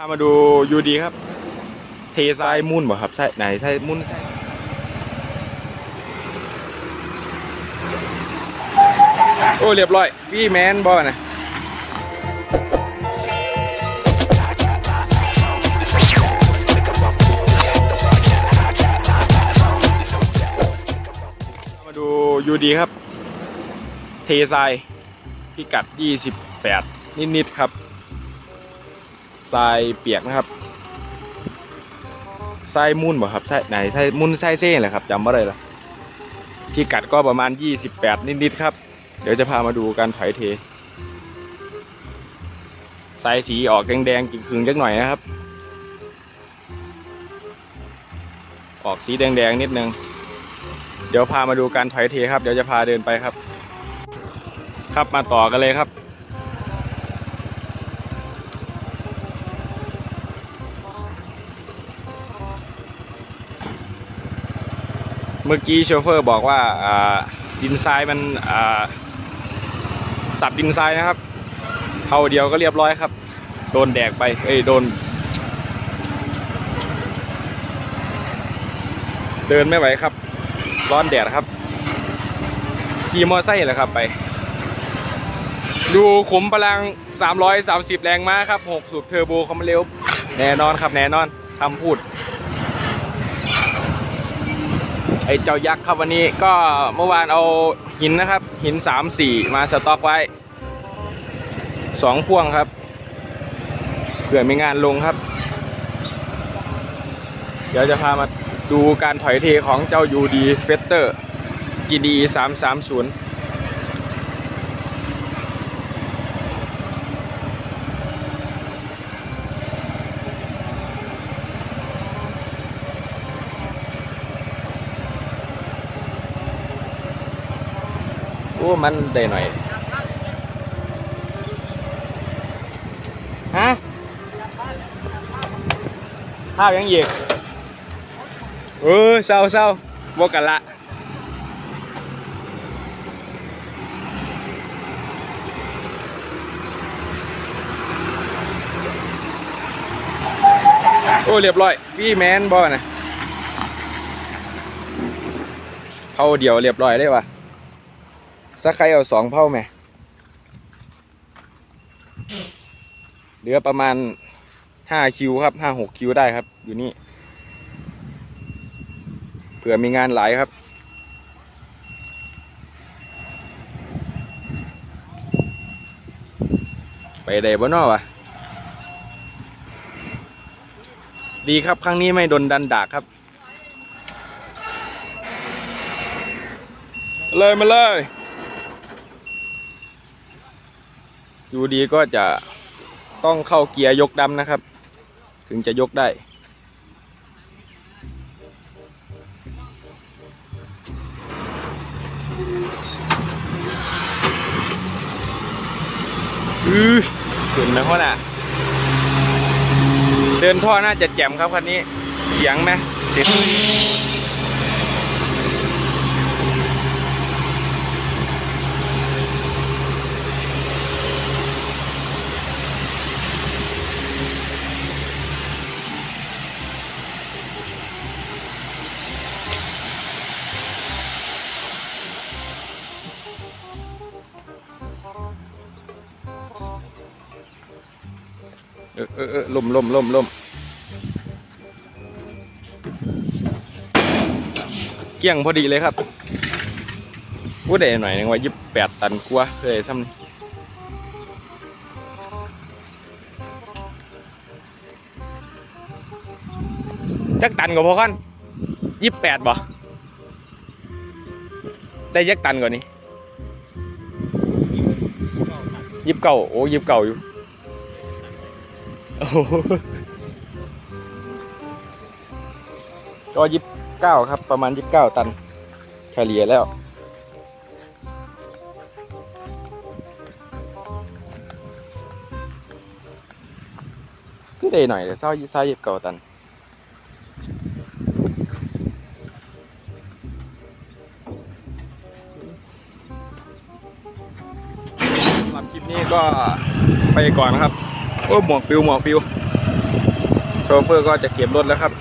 พามาดูยูดีครับ เททรายมุ่นบ่ครับใช่ไหนใช่มุ่นใช่โอ้เรียบร้อยพี่แมนบ่นะมาดูยูดีครับ เททรายพิกัด 28 นิด ๆ ครับ ทรายเปียกนะครับทรายมุ่นบ่ครับใช่ไหนใช่มุ่นทรายเส้นแหละครับจำว่าอะไรล่ะพิกัดก็ประมาณ 28 นิดๆครับ เดี๋ยวจะพามาดูการถอยเททรายสีออกแดงๆกิ่งคืงจักหน่อยนะครับ ออกสีแดงๆนิดนึงเดี๋ยวพามาดูการถอยเทครับ เดี๋ยวจะพาเดินไปครับ ครับมาต่อกันเลยครับ เมื่อกี้โชเฟอร์บอกว่าดินทรายมันสับดินทรายนะครับ เท่าเดียวก็เรียบร้อยครับ โดนแดกไป เอ้ยโดน เดินไม่ไหวครับ ร้อนแดดครับ ขี่มอไซค์แหละครับไป ดูขุมพลัง 330 แรงม้าครับ 6 สูบเทอร์โบความเร็ว แน่นอนครับแน่นอนคำพูด ไอ้เจ้ายักษ์ครับวันนี้ก็เมื่อวานเอาหินนะครับ หินสามสี่มาสต็อกไว้สองพ่วงครับเผื่อมีงานลงครับ เดี๋ยวจะพามาดูการถอยเทของเจ้า UD f e t t e r GD 330 โอ้มันได้หน่อยฮะข้าวยังเยียกเออเศร้าเศร้าบวกกันละโอ้เรียบร้อยพี่แมนบอนะเผาเดียวเรียบร้อยได้ปะ สักใครเอาสองเผาไหมเหลือประมาณห้าคิวครับห้าหกคิวได้ครับ อยู่นี่เผื่อมีงานหลายครับไปได้บ่นอวะดีครับครั้งนี้ไม่โดนดันดากครับ เลยมาเลย อยู่ดีก็จะต้องเข้าเกียร์ยกดำนะครับ ถึงจะยกได้ อือขึ้นนะพ่อน่ะ เดินท่อน่าจะแจ่มครับคันนี้ เสียงไหมเสียง ออเออเออลมลมลมลมเกี่ยงพอดีเลยครับพูดได้หน่อยหนึงว่ายี่สิบแปดตันกว่าเคยซ้ำจักตันกว่าพอกันยี่สิบแปดบ่ ได้ยักตันกว่านี้ยี่สิบเก้าโอ้ยี่สิบเก้าอยู่ โอ้ก็ยิบเก้าครับ ประมาณยิบเก้าตันเฉลี่ยแล้วพี่ได้หน่อยเดี๋ยเศร้ายี่สิบยี่สิบเก้าตันสำหรับคลิปนี้ก็ไปก่อนนะครับ โอ้หมวกปิวหมวกปิวโชเฟอร์ก็จะเก็บรถแล้วครับ